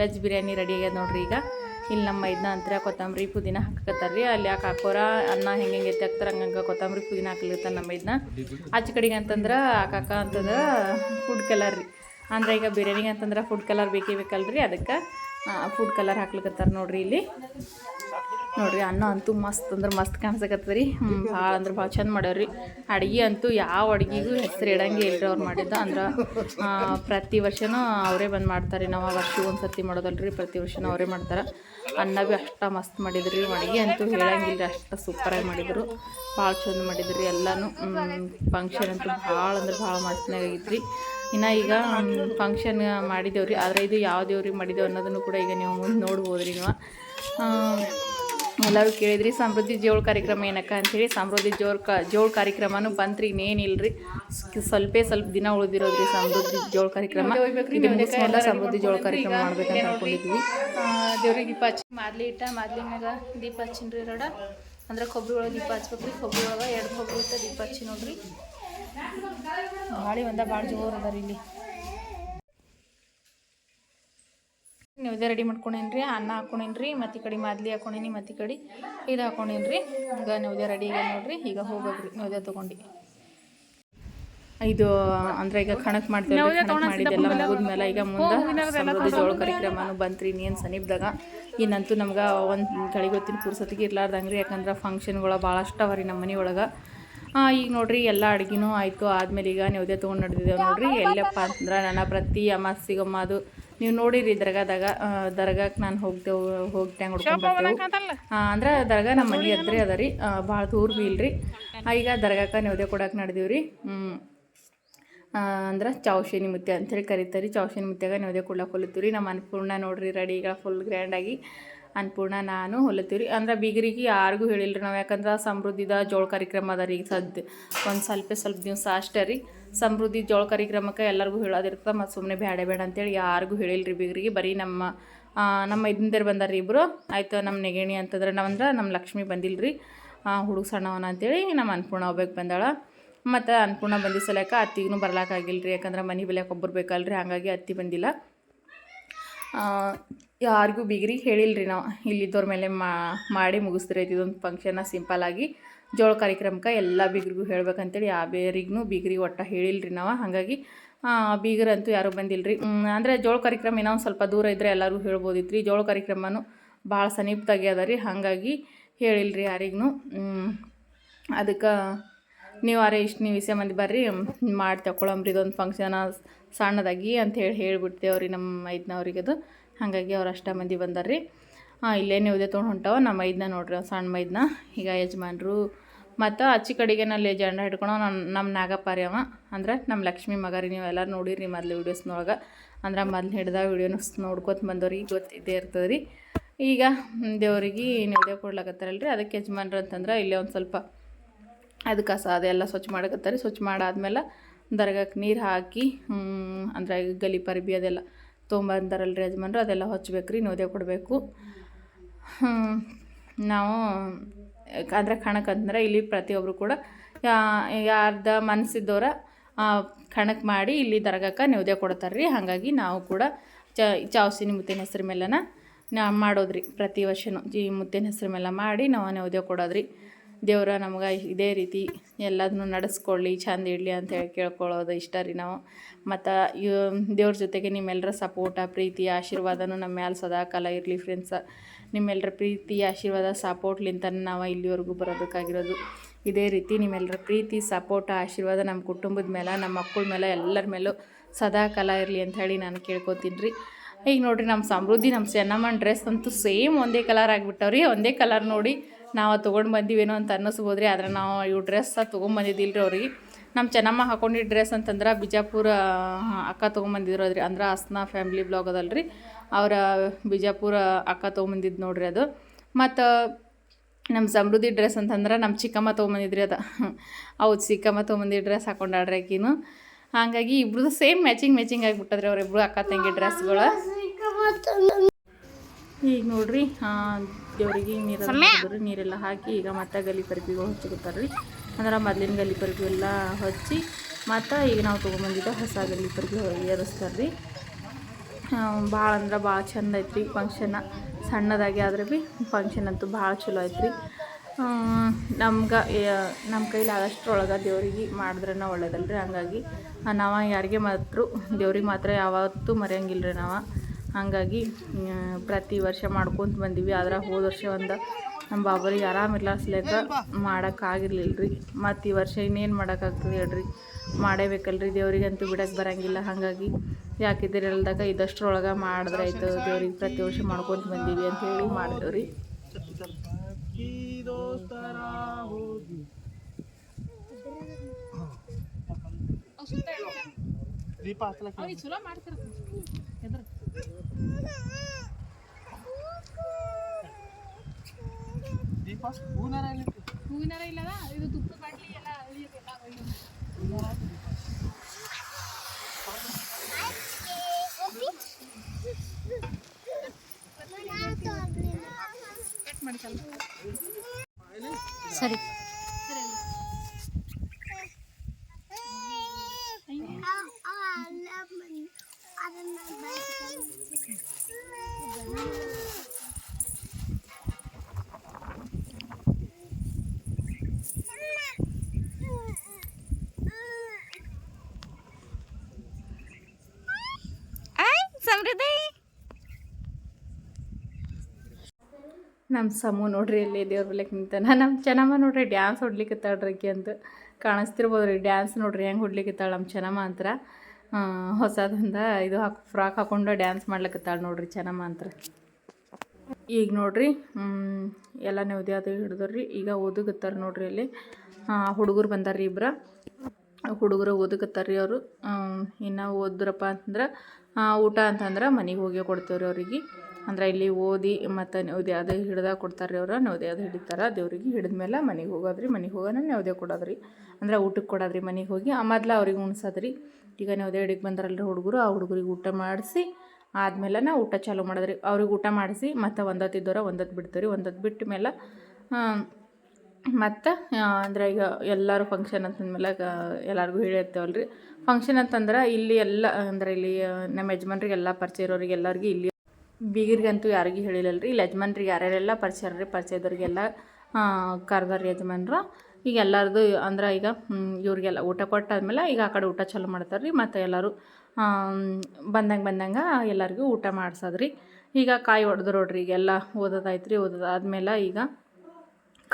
ವೆಜ್ ಬಿರಿಯಾನಿ ರೆಡಿ ಆಗ್ಯದ ನೋಡ್ರಿ ಈಗ. ಇಲ್ಲಿ ನಮ್ಮ ಇದನ್ನ ಅಂತರ ಕೊತ್ತಂಬರಿ ಪುದೀನ ಹಾಕಕತ್ತಾರ್ರಿ. ಅಲ್ಲಿ ಯಾಕೆ ಹಾಕೋರ ಅನ್ನ ಹೆಂಗೆ ಹೆಂಗೆ ಹಾಕ್ತಾರೆ ಹಂಗಂಗೆ ಕೊತ್ತಂಬರಿ ಪುದೀನ ಹಾಕ್ಲಿರ್ತಾರೆ ನಮ್ಮ ಇದನ್ನ ಆಚೆ ಕಡೆಗೆ ಅಂತಂದ್ರೆ ಕಾಕ ಅಂತಂದ್ರೆ ಫುಡ್ ಕಲರ್ ರೀ. ಅಂದ್ರೆ ಈಗ ಬಿರಿಯಾನಿಗೆ ಅಂತಂದ್ರೆ ಫುಡ್ ಕಲರ್ ಬೇಕೇ ಬೇಕಲ್ರಿ. ಅದಕ್ಕೆ ಫುಡ್ ಕಲರ್ ಹಾಕ್ಲಿಕತ್ತಾರ ನೋಡ್ರಿ ಇಲ್ಲಿ. ನೋಡ್ರಿ ಅನ್ನ ಅಂತೂ ಮಸ್ತ್ ಅಂದ್ರೆ ಮಸ್ತ್ ಕಾಣಿಸಕತ್ತದ ರೀ ಭಾಳ ಅಂದ್ರೆ ಭಾಳ ಚಂದ ಮಾಡ್ಯಾವ್ರಿ. ಅಡುಗೆ ಅಂತೂ ಯಾವ ಅಡುಗೆಗೂ ಹೆಸರು ಇಡಂಗೆ ಇಲ್ರಿ ಅವ್ರು ಮಾಡಿದ್ದ. ಅಂದ್ರೆ ಪ್ರತಿ ವರ್ಷನೂ ಅವರೇ ಬಂದು ಮಾಡ್ತಾರೆ ನಾವು ವರ್ಷಕ್ಕೆ ಒಂದು ಸರ್ತಿ ಮಾಡೋದಲ್ರಿ ಪ್ರತಿ ವರ್ಷನೂ ಅವರೇ ಮಾಡ್ತಾರೆ. ಅನ್ನ ಭೀ ಅಷ್ಟ ಮಸ್ತ್ ಮಾಡಿದ್ರಿ. ಅಡುಗೆ ಅಂತೂ ಹೇಳಂಗಿಲ್ಲ ಅಷ್ಟು ಸೂಪರಾಗಿ ಮಾಡಿದ್ರು. ಭಾಳ ಚಂದ ಮಾಡಿದ್ರಿ ಎಲ್ಲನೂ. ಫಂಕ್ಷನ್ ಅಂತೂ ಭಾಳ ಅಂದ್ರೆ ಭಾಳ ಮಸ್ತ್ನಾಗ ರೀ ಇನ್ನು ಈಗ ಫಂಕ್ಷನ್ ಮಾಡಿದೇವ್ರಿ. ಆದರೆ ಇದು ಯಾವ ದೇವ್ರಿಗೆ ಮಾಡಿದೇವು ಅನ್ನೋದನ್ನು ಕೂಡ ಈಗ ನೀವು ಮುಂದೆ ನೋಡ್ಬೋದು ರೀ ನೀವು ಎಲ್ಲರೂ ಕೇಳಿದ್ರಿ ಸಮೃದ್ಧಿ ಜೋಳ ಕಾರ್ಯಕ್ರಮ ಏನಕ್ಕ ಅಂಥೇಳಿ ಸಮೃದ್ಧಿ ಜೋಳ ಕ ಜೋಳ ಕಾರ್ಯಕ್ರಮನೂ ಬಂತ್ರಿ ಇನ್ನೇನಿಲ್ಲರಿ ಸ್ವಲ್ಪ ಸ್ವಲ್ಪೇ ಸ್ವಲ್ಪ ದಿನ ಉಳಿದಿರೋದ್ರಿ ಸಮೃದ್ಧಿ ಜೋಳ ಕಾರ್ಯಕ್ರಮ. ಎಲ್ಲ ಸಮೃದ್ಧಿ ಜೋಳ ಕಾರ್ಯಕ್ರಮ ಮಾಡ್ಬೇಕಂತ ಅನ್ಕೊಂಡಿದ್ವಿ. ದೇವ್ರಿಗೆ ದೀಪ ಹಚ್ಚಿ ಮಾದ್ಲಿ ಇಟ್ಟ ಮಾದ್ಲಿ ಮ್ಯಾಗ ದೀಪ ಹಚ್ಚಿನ್ರಿ ರೋಡ ಅಂದ್ರೆ ಕೊಬ್ಬರಿ ಒಳಗೆ ದೀಪ ಹಚ್ಬೇಕ್ರಿ ಕೊಬ್ಬರಿ ಒಳಗೆ ಎರಡು ಕೊಬ್ಬರಿ ಇಟ್ಟ ದೀಪ ಹಚ್ಚಿ ನೋಡ್ರಿ. ಭಾಳ ಒಂದ ಭಾಳ ಜೋರು ಅದ ರೀ ಇಲ್ಲಿ. ನೈವೇದ್ಯ ರೆಡಿ ಮಾಡ್ಕೊಂಡೇನ್ರಿ ಅನ್ನ ಹಾಕೊಂಡೇನ್ರಿ ಮತ್ತು ಈ ಕಡೆ ಮಾದ್ಲಿ ಹಾಕೊಂಡೇನಿ ಮತ್ತು ಈ ಕಡೆ ಇದು ಹಾಕೊಂಡೇನ್ರಿ ಈಗ ನೈವೇದ್ಯ ರೆಡಿ ಈಗ ನೋಡ್ರಿ ಈಗ ಹೋಗ್ಬೇಕ್ರಿ ಇದೇ ತೊಗೊಂಡು. ಇದು ಅಂದ್ರೆ ಈಗ ಕಣಕ್ ಮಾಡ್ತೀವಿ ಕಣಕ್ ಮಾಡಿದ್ದೆಲ್ಲ ಮುಗಿದ್ಮೇಲೆ ಈಗ ಮುಂದೆ ಸಮೃದ್ಧಿ ಜೋಳ ಕಾರ್ಯಕ್ರಮನೂ ಬಂತ್ರಿ ನೀನ್ ಸಮೀಪದಾಗ ಇನ್ನಂತೂ ನಮ್ಗೆ ಒಂದು ಗಳಿಗೊತ್ತಿನ ಪುರ್ಸತಿಗೆ ಇರ್ಲಾರ್ದಂಗ್ರಿ ಯಾಕಂದ್ರೆ ಫಂಕ್ಷನ್ಗಳು ಭಾಳಷ್ಟು ಅವ ರೀ ನಮ್ಮ ಮನೆ ಒಳಗೆ ಈಗ ನೋಡ್ರಿ ಎಲ್ಲ ಅಡ್ಗಿನೂ ಆಯಿತು ಆದ್ಮೇಲೆ ಈಗ ನೈವೇದ್ಯ ತೊಗೊಂಡು ನಡೆದಿದ್ದೇವೆ ನೋಡ್ರಿ. ಎಲ್ಲಪ್ಪ ಅಂದ್ರೆ ನನ್ನ ಪ್ರತಿ ಅಮಾಸಿಗಮ್ಮ ಅದು ನೀವು ನೋಡಿರಿ ದರ್ಗಾದಾಗ ದರ್ಗಾಕ್ ದರ್ಗಾಕ್ಕೆ ನಾನು ಹೋಗ್ತೇವೆ ಹೋಗಿ ಅಂದ್ರ ಹೊಡ್ಕೊಂಡ್ಬರ್ತೇವೆ ಅಂದ್ರೆ ದರ್ಗಾ ನಮ್ಮ ಮನೆ ಹತ್ರ ಅದರಿ ರೀ. ಭಾಳ ದೂರ ಬಿ ಇಲ್ರಿ. ಈಗ ದರ್ಗಾಕ್ಕೆ ನೆವದೆ ಕೊಡಕ್ಕೆ ನಡೆದೀವಿ ರೀ. ಅಂದ್ರೆ ಚೌಶೇನಿ ಮುತ್ಯ ಹೇಳಿ ಕರೀತಾರೆ. ಚೌಶೇನಿ ಮುತ್ಯಾಗ ನೈವೇದ್ಯ ಕೊಡ್ಲಕ್ಕೆ ಹೊಲತ್ತೀವಿ ರೀ. ನಮ್ಮ ಅನ್ನಪೂರ್ಣ ನೋಡ್ರಿ ರೆಡಿ ಈಗ ಫುಲ್ ಗ್ರ್ಯಾಂಡಾಗಿ ಅನ್ನಪೂರ್ಣ, ನಾನು ಹೊಲತ್ತೀವಿ ರೀ ಅಂದ್ರೆ ಬೀಗರಿಗೆ ಯಾರಿಗೂ ಹೇಳಿಲ್ಲ ನಾವು. ಯಾಕಂದ್ರೆ ಸಮೃದ್ಧಿದ ಜೋಳ ಕಾರ್ಯಕ್ರಮ ಅದ ರೀ ಸದ್ಯ ಒಂದು ಸ್ವಲ್ಪ ಸ್ವಲ್ಪ ದಿವಸ ಅಷ್ಟೇ ರೀ. ಸಮೃದ್ಧಿ ಜೋಳ ಕಾರ್ಯಕ್ರಮಕ್ಕೆ ಎಲ್ಲರಿಗೂ ಹೇಳೋದಿರ್ತದೆ, ಮತ್ತು ಸುಮ್ಮನೆ ಬೇಡ ಬೇಡ ಅಂತೇಳಿ ಯಾರಿಗೂ ಹೇಳಿಲ್ಲ ರೀ ಬೀಗರಿಗೆ. ಬರೀ ನಮ್ಮ ನಮ್ಮ ಇದರಿಂದೇರು ಬಂದಾರ ರೀ ಇಬ್ಬರು ಆಯಿತು ನಮ್ಮ ನೆಗಣಿ ಅಂತಂದ್ರೆ ನಾವಂದ್ರೆ ನಮ್ಮ ಲಕ್ಷ್ಮಿ ಬಂದಿಲ್ಲ ರೀ ಹುಡುಗ ಸಣ್ಣವನ ಅಂತೇಳಿ ನಮ್ಮ ಅನ್ನಪೂರ್ಣ ಹೋಗ್ಬೇಕು ಬಂದಾಳ. ಮತ್ತು ಅನ್ನಪೂರ್ಣ ಬಂದಿ ಸಲಕ ಅತ್ತಿಗೂ ಬರ್ಲಾಕಾಗಿಲ್ಲ ರೀ ಯಾಕಂದ್ರೆ ಮನೆ ಬೆಲೆಗೆ ಒಬ್ಬರು ಬೇಕಲ್ರಿ. ಹಾಗಾಗಿ ಅತ್ತಿ ಬಂದಿಲ್ಲ. ಯಾರಿಗೂ ಬಿಗಿರಿ ಹೇಳಿಲ್ರಿ ನಾವು. ಇಲ್ಲಿದ್ದವ್ರ ಮೇಲೆ ಮಾಡಿ ಮುಗಿಸ್ತೀರಿ ಇದೊಂದು ಫಂಕ್ಷನ್ನ ಸಿಂಪಲ್ಲಾಗಿ ಜೋಳ ಕಾರ್ಯಕ್ರಮಕ್ಕೆ ಎಲ್ಲ ಬೀಗ್ರಿಗೂ ಹೇಳ್ಬೇಕಂತೇಳಿ ಯಾವ ಬೇರಿಗೂ ಬೀಗ್ರಿಗೆ ಒಟ್ಟು ಹೇಳಿಲ್ಲ ರೀ ನಾವು. ಹಾಗಾಗಿ ಬೀಗರಂತೂ ಯಾರೂ ಬಂದಿಲ್ಲರಿ ಅಂದರೆ ಜೋಳ ಕಾರ್ಯಕ್ರಮ ಏನೋ ಸ್ವಲ್ಪ ದೂರ ಇದ್ದರೆ ಎಲ್ಲರೂ ಹೇಳ್ಬೋದಿತ್ತು ರೀ ಜೋಳ ಕಾರ್ಯಕ್ರಮನೂ ಭಾಳ ಸಮೀಪದಾಗೆ ಅದ ರೀ. ಹಾಗಾಗಿ ಹೇಳಿಲ್ಲ ರೀ ಯಾರಿಗೂ ಅದಕ್ಕೆ ನೀವು ಅರೆ ಇಷ್ಟು ನೀವು ಇಸೆ ಮಂದಿ ಬರ್ರಿ, ಮಾಡಿ ತಗೊಳಂಬ್ರಿ ಇದೊಂದು ಫಂಕ್ಷನ ಸಣ್ಣದಾಗಿ ಅಂತ ಹೇಳಿ ಹೇಳ್ಬಿಡ್ತೇವೆ ರೀ ನಮ್ಮ ಐದನವ್ರಿಗೆ ಅದು. ಹಾಗಾಗಿ ಅವ್ರು ಅಷ್ಟ ಮಂದಿ ಬಂದಾರ್ರಿ. ಹಾಂ ಇಲ್ಲೇ ನೀವು ತೊಗೊಂಡು ಹೊಂಟಾವ ನಮ್ಮ ಐದನ ನೋಡ್ರಿ ಸಣ್ಣ ಮೈದ್ನ. ಈಗ ಯಜಮಾನ್ರು ಮತ್ತು ಅಚ್ಚಿ ಕಡೆಗೆ ನಲ್ಲಿ ಜಂಡ ಹಿಡ್ಕೊಳೋ ನಮ್ಮ ನಮ್ಮ ನಾಗಪ್ಪ ರೀ ಅವ. ಅಂದ್ರೆ ನಮ್ಮ ಲಕ್ಷ್ಮಿ ಮಗ ನೀವು ಎಲ್ಲರೂ ನೋಡಿರಿ ಮೊದಲು ವೀಡಿಯೋಸ್ನೊಳಗೆ. ಅಂದ್ರೆ ಮೊದ್ಲು ಹಿಡ್ದ ವೀಡಿಯೋನ ನೋಡ್ಕೊತ ಬಂದವ್ರಿಗೆ ಗೊತ್ತಿದ್ದೇ ಇರ್ತದೆ ರೀ ಈಗ ನೀವು ಇದೇ ಕೊಡ್ಲಾಕತ್ತಾರಲ್ರಿ. ಅದಕ್ಕೆ ಯಜಮಾನ್ರು ಅಂತಂದ್ರೆ ಇಲ್ಲೇ ಒಂದು ಸ್ವಲ್ಪ ಅದು ಕಸ ಅದೆಲ್ಲ ಸ್ವಚ್ಛ ಮಾಡಕತ್ತಾರೆ. ಸ್ವಚ್ಛ ಮಾಡಾದ್ಮೇಲೆ ದರ್ಗಕ್ಕೆ ನೀರು ಹಾಕಿ ಅಂದರೆ ಗಲಿ ಪರಿಬಿ ಅದೆಲ್ಲ ತೊಗೊಂಬಂದಾರಲ್ರಿ ಯಜಮಾನ್ರು, ಅದೆಲ್ಲ ಹೊಚ್ಬೇಕು ರೀ ನೋದೆ ಕೊಡಬೇಕು ನಾವು, ಅಂದರೆ ಅಂತಂದ್ರೆ ಇಲ್ಲಿ ಪ್ರತಿಯೊಬ್ಬರು ಕೂಡ ಯಾರ್ದ ಮನಸ್ಸಿದ್ದವ್ರ ಕಣಕ್ ಮಾಡಿ ಇಲ್ಲಿ ದರ್ಗಕ್ಕೆ ನೈವೇದ್ಯ ಕೊಡ್ತಾರೆ ರೀ ಹಾಗಾಗಿ ನಾವು ಕೂಡ ಚ ಚಾವಸಿನ ಮುತ್ತಿನ ಹೆಸರು ಮೇಲೆನ ಮಾಡೋದ್ರಿ ಪ್ರತಿ ವರ್ಷನೂ. ಈ ಮುತ್ತಿನ ಹೆಸರು ಮೇಲೆ ಮಾಡಿ ನಾವು ನೈವೇದ್ಯ ಕೊಡೋದ್ರಿ. ದೇವ್ರ ನಮ್ಗೆ ಇದೇ ರೀತಿ ಎಲ್ಲದನ್ನೂ ನಡೆಸ್ಕೊಳ್ಳಿ, ಚಂದ ಇಡಲಿ ಅಂತ ಹೇಳಿ ಕೇಳ್ಕೊಳ್ಳೋದು ಇಷ್ಟ ರೀ ನಾವು. ಮತ್ತು ದೇವ್ರ ಜೊತೆಗೆ ನಿಮ್ಮೆಲ್ಲರ ಸಪೋರ್ಟ ಪ್ರೀತಿ, ಆಶೀರ್ವಾದನೂ ನಮ್ಮ ಮ್ಯಾಲೆ ಸದಾ ಕಾಲ ಇರಲಿ ಫ್ರೆಂಡ್ಸ ನಿಮ್ಮೆಲ್ಲರ ಪ್ರೀತಿ, ಆಶೀರ್ವಾದ ಸಪೋರ್ಟ್ಲಿಂತ ನಾವು ಇಲ್ಲಿವರೆಗೂ ಬರೋದಕ್ಕಾಗಿರೋದು. ಇದೇ ರೀತಿ ನಿಮ್ಮೆಲ್ಲರ ಪ್ರೀತಿ ಸಪೋರ್ಟ್ ಆಶೀರ್ವಾದ ನಮ್ಮ ಕುಟುಂಬದ ಮೇಲೆ ನಮ್ಮ ಮಕ್ಕಳ ಮೇಲೆ ಎಲ್ಲರ ಮೇಲೂ ಸದಾ ಕಾಲ ಇರಲಿ ಅಂತ ಹೇಳಿ ನಾನು ಕೇಳ್ಕೊತೀನಿ ರೀ. ಈಗ ನೋಡಿರಿ ನಮ್ಮ ಸಮೃದ್ಧಿ ನಮ್ಮ ಚೆನ್ನಮ್ಮನ ಡ್ರೆಸ್ ಅಂತೂ ಸೇಮ್ ಒಂದೇ ಕಲರ್ ಆಗಿಬಿಟ್ಟವ್ರಿ. ಒಂದೇ ಕಲರ್ ನೋಡಿ ನಾವು ತೊಗೊಂಡು ಬಂದೀವೇನೋ ಅಂತ ಅನ್ನಿಸ್ಬೋದು ರೀ ಆದ್ರೆ ನಾವು ಇವು ಡ್ರೆಸ್ ತೊಗೊಂಬಂದಿದ್ದಿಲ್ಲ ರೀ ಅವ್ರಿಗೆ. ನಮ್ಮ ಚೆನ್ನಮ್ಮ ಹಾಕೊಂಡಿದ್ದ ಡ್ರೆಸ್ ಅಂತಂದ್ರೆ ಬಿಜಾಪುರ ಅಕ್ಕ ತೊಗೊಂಬಂದಿದ್ರು ಅದ್ರಿ. ಅಂದ್ರೆ ಅಸ್ನಾ ಫ್ಯಾಮ್ಲಿ ಬ್ಲಾಗ್ ಅದಲ್ರಿ. ಅವರ ಬಿಜಾಪುರ ಅಕ್ಕ ತೊಗೊಂಬಂದಿದ್ದು ನೋಡ್ರಿ ಅದು. ಮತ್ತು ನಮ್ಮ ಸಮೃದ್ಧಿ ಡ್ರೆಸ್ ಅಂತಂದ್ರೆ ನಮ್ಮ ಚಿಕ್ಕಮ್ಮ ತೊಗೊಂಬಂದಿದ್ರಿ ಅದು. ಹೌದು ಚಿಕ್ಕಮ್ಮ ತೊಗೊಂಬಂದಿದ್ದ ಡ್ರೆಸ್ ಹಾಕೊಂಡಾಡ್ರಿ ಆಕಿನೂ. ಹಾಗಾಗಿ ಇಬ್ರದ್ದು ಸೇಮ್ ಮ್ಯಾಚಿಂಗ್ ಮ್ಯಾಚಿಂಗ್ ಆಗಿಬಿಟ್ಟದ್ರಿ ಅವರಿಬ್ರು ಅಕ್ಕ ತಂಗಿ ಡ್ರೆಸ್ಗಳು ಈಗ ನೋಡ್ರಿ ದೇವರಿಗೆ ನೀರು ನೀರೆಲ್ಲ ಹಾಕಿ ಈಗ ಮತ್ತೆ ಗಲಿ ಪರಿಪಿಗಳು ಹಚ್ಚಿಕೊತಾರ್ರಿ ಅಂದ್ರೆ ಮೊದ್ಲಿನ ಗಲಿ ಪರಿಪಿ ಎಲ್ಲ ಹಚ್ಚಿ ಮತ್ತು ಈಗ ನಾವು ತೊಗೊಂಬಂದಿದ್ದ ಹೊಸ ಗಲಿ ಪರಿಪಿ ಏರಿಸ್ತಾರೆ ರೀ ಭಾಳ ಅಂದ್ರೆ ಭಾಳ ಚಂದ ಐತ್ರಿ ಫಂಕ್ಷನ್ ಸಣ್ಣದಾಗಿ ಆದ್ರೆ ಭೀ ಫಂಕ್ಷನ್ ಅಂತೂ ಭಾಳ ಚಲೋ ಐತ್ರಿ. ನಮ್ಗೆ ನಮ್ಮ ಕೈಲಿ ಆದಷ್ಟ್ರೊಳಗೆ ದೇವ್ರಿಗೆ ಮಾಡಿದ್ರೆ ರೀ ಹಂಗಾಗಿ ನಾವು ಯಾರಿಗೆ ಮಾತ್ರ ದೇವ್ರಿಗೆ ಮಾತ್ರ ಯಾವತ್ತೂ ಮರೆಯಂಗಿಲ್ಲ ರೀ ನಾವು. ಹಾಗಾಗಿ ಪ್ರತಿ ವರ್ಷ ಮಾಡ್ಕೊತ ಬಂದೀವಿ. ಆದ್ರೆ ಹೋದ ವರ್ಷ ಒಂದು ನಮ್ಮ ಬಾಬರಿಗೆ ಆರಾಮಿರ್ಲಾಸ್ಲೇಕ ಮಾಡೋಕ್ಕಾಗಿರ್ಲಿಲ್ಲ ರೀ ಮತ್ತು ಈ ವರ್ಷ ಇನ್ನೇನು ಮಾಡೋಕ್ಕಾಗ್ತದೆ ಹೇಳ್ರಿ. ಮಾಡೇಬೇಕಲ್ರಿ ದೇವ್ರಿಗಂತೂ ಬಿಡಕ್ಕೆ ಬರಂಗಿಲ್ಲ. ಹಾಗಾಗಿ ಯಾಕಿದ್ದೀರಲ್ದಾಗ ಇದಷ್ಟರೊಳಗೆ ಮಾಡಿದ್ರಾಯ್ತು ದೇವ್ರಿಗೆ ಪ್ರತಿ ವರ್ಷ ಮಾಡ್ಕೊತ ಬಂದೀವಿ ಅಂತ ಹೇಳಿ ಮಾಡಿದೆವು ರೀ ದೀಪ ಹಾಕ್ಲಕ್ಕ ಚಲೋ ಮಾಡ್ತಾರೆ. ದೀಪ ಹೂನಾರ ಎಲ್ಲಿ ಹೂವಿನಾರ ಇಲ್ಲದ ಇದು ತುಪ್ಪದ ಬಾಟ್ಲಿ ಎಲ್ಲ ಸರಿ ಸಮೃದ್ಧಿ ನಮ್ಮ ಸಮು ನೋಡ್ರಿ ಇಲ್ಲಿ ದೇವ್ರ ಬಲ್ಲೆಕ್ ನಿಂತಾನ. ನಮ್ಮ ಚೆನ್ನಮ್ಮ ನೋಡ್ರಿ ಡ್ಯಾನ್ಸ್ ಆಕಿ ಅಂತ ಕಾಣಿಸ್ತಿರ್ಬೋದು ರೀ. ಡ್ಯಾನ್ಸ್ ನೋಡ್ರಿ ಹೆಂಗೆ ಹೊಡ್ಲಿಕ್ಕಿತ್ತಾಳೆ ನಮ್ಮ ಚೆನ್ನಮ್ಮ ಅಂತರ. ಹೊಸದಂದ ಇದು ಹಾಕಿ ಫ್ರಾಕ್ ಹಾಕೊಂಡು ಡ್ಯಾನ್ಸ್ ಮಾಡ್ಲಿಕ್ಕತ್ತಾಳೆ ನೋಡ್ರಿ ಚೆನ್ನಮ್ಮ ಅಂತರ. ಈಗ ನೋಡ್ರಿ ಎಲ್ಲ ನೆವದಿ ಅದು ಹಿಡಿದ್ರಿ ಈಗ ಓದುಗತ್ತಾರೆ ನೋಡ್ರಿ ಅಲ್ಲಿ ಹುಡುಗರು ಬಂದಾರ್ರಿ ಇಬ್ರು. ಹುಡುಗರು ಓದಕತ್ತಾರ ರೀ ಅವರು ಇನ್ನು ಓದ್ರಪ್ಪ ಅಂತಂದ್ರೆ ಊಟ ಅಂತಂದ್ರೆ ಮನೆಗೆ ಹೋಗಿ ಕೊಡ್ತೇವ್ರಿ ಅವ್ರಿಗೆ. ಅಂದ್ರೆ ಇಲ್ಲಿ ಓದಿ ಮತ್ತು ನವದಿ ಅದು ಹಿಡ್ದಾಗ ಕೊಡ್ತಾರೆ ಅವ್ರು, ನವದಿ ಅದು ಹಿಡಿತಾರೆ. ದೇವ್ರಿಗೆ ಹಿಡಿದ್ಮೇಲೆ ಮನೆಗೆ ಹೋಗೋದ್ರಿ. ಮನೆಗೆ ಹೋಗೋಣ ನವದಿ ಕೊಡೋದ್ರಿ. ಅಂದ್ರೆ ಊಟಕ್ಕೆ ಕೊಡೋದ್ರಿ ಮನೆಗೆ ಹೋಗಿ. ಮೊದ್ಲು ಅವ್ರಿಗೆ ಉಣ್ಸೋದ್ರಿ. ಈಗ ನೋದೇ ಹಿಡಿಗೆ ಬಂದಾರಲ್ರಿ ಹುಡುಗರು, ಆ ಹುಡುಗರಿಗೆ ಊಟ ಮಾಡಿಸಿ ಆದ್ಮೇಲೆ ನಾ ಊಟ ಚಾಲೂ ಮಾಡಿದ್ರಿ. ಅವ್ರಿಗೆ ಊಟ ಮಾಡಿಸಿ ಮತ್ತು ಒಂದೊತ್ತು ಇದ್ದವ್ರ ಒಂದೊತ್ತು ಬಿಡ್ತೀವಿ ಒಂದೊತ್ತು ಬಿಟ್ಟ ಮೇಲೆ ಮತ್ತು ಅಂದ್ರೆ ಈಗ ಎಲ್ಲರೂ ಫಂಕ್ಷನ್ ಅಂತಂದ್ಮೇಲೆ ಎಲ್ಲರಿಗೂ ಹೇಳಿರ್ತೇವಲ್ಲ ರೀ ಫಂಕ್ಷನ್ ಅಂತಂದ್ರೆ ಇಲ್ಲಿ ಎಲ್ಲ, ಅಂದ್ರೆ ಇಲ್ಲಿ ನಮ್ಮ ಯಜಮಾನ್ರಿಗೆ ಎಲ್ಲ ಪರಿಚಯ ಇರೋರಿಗೆ ಎಲ್ಲರಿಗೂ ಇಲ್ಲಿ ಬೀಗರಿಗಂತೂ ಯಾರಿಗೂ ಹೇಳಿಲ್ಲ ರೀ ಇಲ್ಲಿ ಯಜಮಾನ್ರಿಗೆ ಯಾರ್ಯಾರೆಲ್ಲ ಪರಿಚಯ ರೀ ಪರಿಚಯ ಇದ್ದವ್ರಿಗೆಲ್ಲ ಕರ್ದಾರ ಯಜಮಾನ್ರು. ಈಗ ಎಲ್ಲರದು, ಅಂದ್ರೆ ಈಗ ಇವ್ರಿಗೆಲ್ಲ ಊಟ ಕೊಟ್ಟಾದ್ಮೇಲೆ ಈಗ ಆ ಕಡೆ ಊಟ ಚಾಲೂ ಮಾಡ್ತಾರೆ ರೀ ಮತ್ತು ಎಲ್ಲರೂ ಬಂದಂಗೆ ಬಂದಂಗೆ ಎಲ್ಲರಿಗೂ ಊಟ ಮಾಡ್ಸೋದ್ರಿ. ಈಗ ಕಾಯಿ ಹೊಡೆದ್ರೋಡ್ರಿ ಈಗೆಲ್ಲ ಓದೋದಾಯ್ತು ರೀ ಓದೋದಾದ್ಮೇಲೆ ಈಗ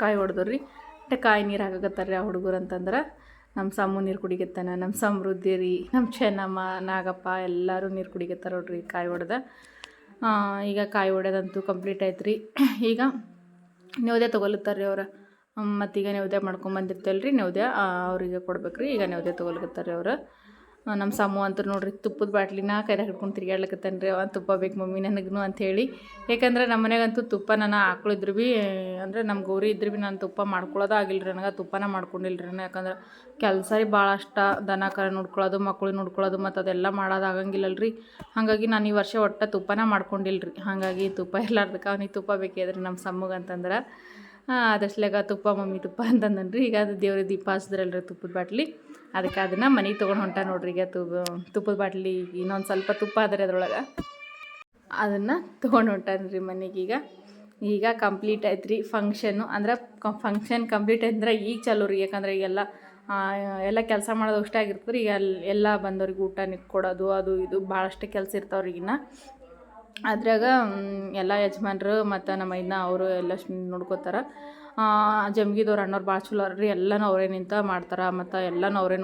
ಕಾಯಿ ಹೊಡೆದ್ರಿ. ಮತ್ತು ಕಾಯಿ ನೀರು ಹಾಕಕತ್ತಾರ ಆ ಹುಡುಗರು ಅಂತಂದ್ರೆ. ನಮ್ಮ ಸಮ್ಮು ನೀರು ಕುಡಿಗತ್ತಾನ ನಮ್ಮ ಸಮೃದ್ಧಿ ರೀ ನಮ್ಮ ಚೆನ್ನಮ್ಮ, ನಾಗಪ್ಪ ಎಲ್ಲರೂ ನೀರು ಕುಡಿಗತ್ತಾರ ನೋಡ್ರಿ ಕಾಯಿ ಹೊಡೆದ. ಈಗ ಕಾಯಿ ಹೊಡೆದಂತೂ ಕಂಪ್ಲೀಟ್ ಆಯ್ತು ರೀ ಈಗ ನವದೆ ತೊಗೊಲತ್ತಾರ ಅವ್ರು. ಮತ್ತೀಗ ನೆವದೆ ಮಾಡ್ಕೊಂಬಂದಿರ್ತಲ್ರಿ ನೆವದೆ ಅವರಿಗೆ ಕೊಡ್ಬೇಕು ರೀ ಈಗ ನೆವದೆ ತೊಗೊಲಕತ್ತಾರ ಅವ್ರು. ನಮ್ಮ ಸಮ್ಮು ಅಂತ ನೋಡ್ರಿ, ತುಪ್ಪದ ಬಾಟ್ಲಿನ ಕೈದಾಗ ಹಿಡ್ಕೊಂಡು ತಿರ್ಗಾಡ್ಲಕತ್ತಾನ ರೀ ಅವ ತುಪ್ಪ ಬೇಕು ಮಮ್ಮಿ ನನಗೂ ಅಂಥೇಳಿ ಯಾಕಂದ್ರೆ ನಮ್ಮ ಮನೆಗಂತೂ ತುಪ್ಪ ನಾನು ಹಾಕೊಳ್ಳಿದ್ರು ಭೀ ಅಂದರೆ ನಮ್ಮ ಗೌರಿ ಇದ್ರು ಭೀ ನಾನು ತುಪ್ಪ ಮಾಡ್ಕೊಳ್ಳೋದು ಆಗಿಲ್ಲ ರೀ ನನಗೆ, ತುಪ್ಪನ ಮಾಡ್ಕೊಂಡಿಲ್ಲ ರೀ ನಾನು. ಯಾಕಂದ್ರೆ ಕೆಲಸ ರೀ ಭಾಳ ಅಷ್ಟ ದನ, ಕರ ನೋಡ್ಕೊಳ್ಳೋದು ಮಕ್ಳು ನೋಡ್ಕೊಳ್ಳೋದು ಮತ್ತು ಅದೆಲ್ಲ ಮಾಡೋದು ಆಗಂಗಿಲ್ಲಲ್ರಿ. ಹಾಗಾಗಿ ನಾನು ಈ ವರ್ಷ ಒಟ್ಟು ತುಪ್ಪನ ಮಾಡ್ಕೊಂಡಿಲ್ಲ ರೀ ಹಾಗಾಗಿ ತುಪ್ಪ ಇರ್ಲಾರ್ದಕ್ಕೆ ಅವ್ನಿಗೆ ತುಪ್ಪ ಬೇಕಾದ್ರೆ ನಮ್ಮ ಸಮ್ಮಗೆ ಅಂತಂದ್ರೆ. ಅದಷ್ಟಲೆಗ ತುಪ್ಪ ಮಮ್ಮಿ ತುಪ್ಪ ಅಂತಂದನ್ರಿ. ಈಗ ಅದು ದೇವ್ರಿಗೆ ದೀಪ ಹಚ್ದ್ರಲ್ರಿ ತುಪ್ಪದ ಬಾಟ್ಲಿ. ಅದಕ್ಕೆ ಅದನ್ನು ಮನೆಗೆ ತೊಗೊಂಡು ಹೊಂಟ ನೋಡ್ರಿ ಈಗ ತುಪ್ಪ, ತುಪ್ಪದ ಬಾಟ್ಲಿ ಇನ್ನೊಂದು ಸ್ವಲ್ಪ ತುಪ್ಪ ಆದರೆ ಅದ್ರೊಳಗೆ. ಅದನ್ನು ತೊಗೊಂಡು ಹೊಂಟಾನ್ರಿ ಮನೆಗೀಗ ಈಗ. ಕಂಪ್ಲೀಟ್ ಆಯ್ತು ರೀ ಫಂಕ್ಷನ್ನು ಅಂದ್ರೆ ಫಂಕ್ಷನ್ ಕಂಪ್ಲೀಟ್ ಅಂದ್ರೆ ಈಗ ಚಲೋ ರೀ. ಯಾಕಂದ್ರೆ ಈಗೆಲ್ಲ ಎಲ್ಲ ಕೆಲಸ ಮಾಡೋದು ಅಷ್ಟೇ ಆಗಿರ್ತದೆ ಈಗ ಅಲ್ಲಿ ಎಲ್ಲ ಬಂದವ್ರಿಗೆ ಊಟ ಕೊಡೋದು, ಅದು ಇದು ಭಾಳಷ್ಟು ಕೆಲಸ ಇರ್ತಾವ್ರಿ ಈಗಿನ. ಅದ್ರಾಗ ಎಲ್ಲ ಯಜಮಾನ್ರು ಮತ್ತು ನಮ್ಮ ಇನ್ನ ಅವರು ಎಲ್ಲ ನೋಡ್ಕೋತಾರ. ಜಮ್ಗಿದವ್ರು ಅಣ್ಣವ್ರು ಭಾಳ ಚಲೋ ರೀ. ಎಲ್ಲನೂ ಅವರೇ ನಿಂತ ಮಾಡ್ತಾರೆ. ಮತ್ತು ಎಲ್ಲನೂ ಅವರೇ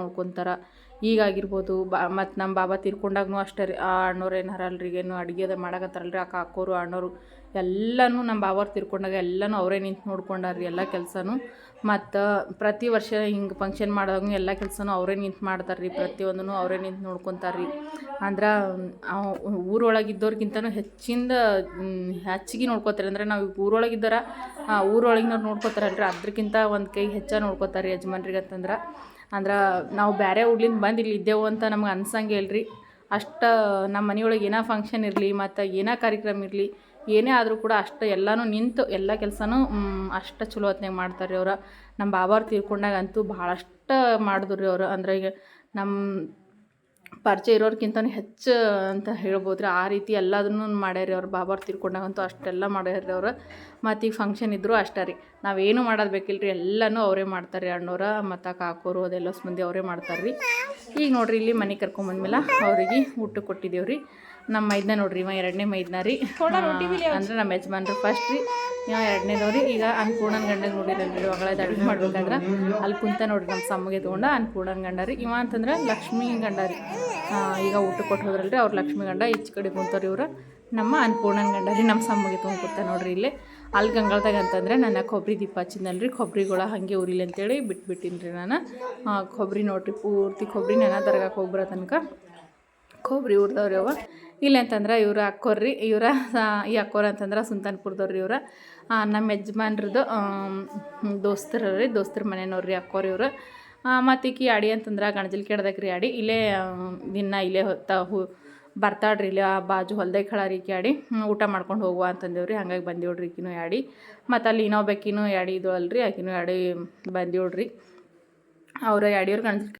ಈಗ ಈಗಾಗಿರ್ಬೋದು ಬಾ, ಮತ್ತು ನಮ್ಮ ಬಾಬಾ ತೀರ್ಕೊಂಡಾಗೂ ಅಷ್ಟೇ ರೀ. ಆ ಅಣ್ಣವ್ರು ಏನು ಹರಲ್ರಿ? ಏನು ಅಡುಗೆ ಅದು ಮಾಡಕತ್ತಾರಲ್ರಿ? ಆ ಕಾಕೋರು ಅಣ್ಣವರು ಎಲ್ಲನೂ ನಮ್ಮ ಬಾವರ್ ತಿರ್ಕೊಂಡಾಗ ಎಲ್ಲನೂ ಅವರೇ ನಿಂತು ನೋಡ್ಕೊಂಡಾರ್ರಿ ಎಲ್ಲ ಕೆಲಸನೂ. ಮತ್ತು ಪ್ರತಿ ವರ್ಷ ಹಿಂಗೆ ಫಂಕ್ಷನ್ ಮಾಡಿದಾಗ ಎಲ್ಲ ಕೆಲಸನೂ ಅವರೇ ನಿಂತು ಮಾಡ್ತಾರೆ ರೀ ಪ್ರತಿಯೊಂದೂ ಅವರೇ ನಿಂತು ನೋಡ್ಕೊತಾರೆ ರೀ ಅಂದ್ರೆ ಊರೊಳಗಿದ್ದವ್ರಿಗಿಂತನೂ ಹೆಚ್ಚಿಂದ ಹೆಚ್ಚಿಗೆ ನೋಡ್ಕೋತಾರೆ. ಅಂದ್ರೆ ನಾವು ಊರೊಳಗಿದ್ದಾರ ಊರೊಳಗಿನವ್ರು ನೋಡ್ಕೋತಾರಲ್ರಿ ಅದಕ್ಕಿಂತ ಒಂದು ಕೈ ಹೆಚ್ಚಾಗಿ ನೋಡ್ಕೋತಾರೆ ಯಜಮಾನ್ರಿಗೆ ಅಂತಂದ್ರೆ. ಅಂದ್ರೆ, ನಾವು ಬೇರೆ ಊರ್ಲಿಂದ ಬಂದು ಇಲ್ಲಿ ಇದ್ದೇವು ಅಂತ ನಮ್ಗೆ ಅನ್ಸಂಗೆ ಇಲ್ರಿ ಅಷ್ಟು ನಮ್ಮ ಮನೆಯೊಳಗೆ ಏನೋ ಫಂಕ್ಷನ್ ಇರಲಿ, ಮತ್ತು ಏನೋ ಕಾರ್ಯಕ್ರಮ ಇರಲಿ ಏನೇ ಆದರೂ ಕೂಡ ಅಷ್ಟು ಎಲ್ಲನೂ ನಿಂತು ಎಲ್ಲ ಕೆಲಸನೂ ಅಷ್ಟು ಚಲೋ ಹೊತ್ನಾಗ ಮಾಡ್ತಾರೆ ರೀ ಅವ್ರು. ನಮ್ಮ ಬಾಬಾರು ತೀರ್ಕೊಂಡಾಗ ಅಂತೂ ಭಾಳಷ್ಟು ಮಾಡಿದ್ರು ರೀ ಅವರು. ಅಂದರೆ ಈಗ ನಮ್ಮ ಪರಿಚಯ ಇರೋರ್ಕಿಂತನೂ ಹೆಚ್ಚು ಅಂತ ಹೇಳ್ಬೋದು ರೀ ಆ ರೀತಿ ಎಲ್ಲದನ್ನು ಮಾಡ್ಯಾರ ಅವ್ರು. ಬಾಬಾರ್ ತೀರ್ಕೊಂಡಾಗಂತೂ ಅಷ್ಟೆಲ್ಲ ಮಾಡ್ಯಾರ ರೀ ಅವ್ರು. ಮತ್ತು ಈಗ ಫಂಕ್ಷನ್ ಇದ್ದರೂ ಅಷ್ಟೇ ರೀ. ನಾವೇನು ಮಾಡೋದು ಬೇಕಿಲ್ಲ ರೀ ಎಲ್ಲನೂ ಅವರೇ ಮಾಡ್ತಾರೆ ಅಣ್ಣವ್ರ ಮತ್ತು ಕಾಕೋರು, ಅದೆಲ್ಲ ಮಂದಿ ಅವರೇ ಮಾಡ್ತಾರೆ ರೀ ಈಗ ನೋಡಿರಿ ಇಲ್ಲಿ ಮನೆ ಕರ್ಕೊಂಬಂದ್ಮೇಲೆ ಅವರಿಗೆ ಊಟ ಕೊಟ್ಟಿದ್ದೇವೆ ರೀ ನಮ್ಮ ಮೈದ್ನ ನೋಡ್ರಿ ಇವ ಎರಡನೇ ಮೈದ್ನ ರೀ. ಅಂದ್ರೆ ನಮ್ಮ ಯಜಮಾನ್ರು ಫಸ್ಟ್ ರೀ ಇವ ಎರಡನೇದವ್ರಿ ಈಗ ಅನ್ಪೂರ್ಣನ ಗಂಡಗೆ ನೋಡಿರಲ್ರಿ ಒಗಳದ ಅಡುಗೆ ಮಾಡ್ಬೇಕಾದ್ರೆ ಅಲ್ಲಿ ಕುಂತ ನೋಡ್ರಿ ನಮ್ಮ ಸಮ್ಮಗೆ ತೊಗೊಂಡು ಅನ್ಪೂರ್ಣನ ಗಂಡ ರೀ. ಇವ ಅಂತಂದ್ರೆ ಲಕ್ಷ್ಮಿ ಗಂಡ ರೀ. ಈಗ ಊಟ ಕೊಟ್ಟು ಹೋದ್ರಲ್ರಿ ಅವ್ರು ಲಕ್ಷ್ಮಿ ಗಂಡ ಈಚೆ ಕಡೆ ಕುಂತವ್ರಿ ಇವ್ರು. ನಮ್ಮ ಅನ್ಪೂರ್ಣನ ಗಂಡ ರೀ ನಮ್ಮ ಸಮ್ಮಗೆ ತೊಗೊಂಡು ಕೊಡ್ತಾ ನೋಡ್ರಿ ಇಲ್ಲಿ. ಅಲ್ಲಿ ಗಂಗಳದಾಗ ಅಂತಂದ್ರೆ ನನ್ನ ಕೊಬ್ಬರಿ ದೀಪ ಹಚ್ಚಿದ್ನಲ್ರಿ ಕೊಬ್ಬರಿಗಳ ಹಾಗೆ ಉರಿಲಿ ಅಂತೇಳಿ ಬಿಟ್ಬಿಟ್ಟಿನಿ ರೀ ನಾನು ಕೊಬ್ಬರಿ ನೋಡ್ರಿ ಪೂರ್ತಿ ಕೊಬ್ಬರಿ ನೆನ ದರ್ಗಾಕ್ಕೆ ಹೋಗ್ಬರೋ ತನಕ. ಕೊಬ್ಬರಿ ಉರ್ದವ್ರಿ ಅವ ಇಲ್ಲ ಅಂತಂದ್ರೆ ಇವ್ರು ಅಕ್ಕೋರ್ರಿ, ಇವ್ರ ಈ ಅಕ್ಕೋರ ಅಂತಂದ್ರೆ ಸುಲ್ತಾನ್ಪುರದವ್ರಿ ಇವ್ರ. ನಮ್ಮ ಯಜಮಾನ್ರದ್ದು ದೋಸ್ತರು ರೀ, ದೋಸ್ತರ ಮನೆಯವ್ರಿ ಅಕ್ಕೋರು ಇವ್ರು. ಮತ್ತು ಈಕಿ ಅಡಿ ಅಂತಂದ್ರೆ ಗಣಜಲ್ ಕೆಡ್ದಾಗ ರೀ ಅಡಿ ಇಲ್ಲೇ ದಿನ ಇಲ್ಲೇ ಹೊತ್ತ ಹೂ, ಬರ್ತಾಳ್ರಿ ಇಲ್ಲೇ ಆ ಬಾಜು ಹೊಲ್ದಾಗ ಈಕಿ ಆಡಿ. ಊಟ ಮಾಡ್ಕೊಂಡು ಹೋಗುವ ಅಂತಂದೇವ್ರಿ, ಹಂಗಾಗಿ ಬಂದೇವ್ರಿ ಈಕಿನೂ ಯಾಡಿ ಮತ್ತು ಅಲ್ಲಿ ಇನ್ನೊಬ್ಬಾಕಿನೂ ಯಾಡಿ ಇದು ಅಲ್ರಿ ಆಕಿನೂ ಯಾಡಿ ಬಂದೇವ್ರಿ ಅವ್ರ ಯಾಡಿಯವ್ರು ಗಣಜಲ್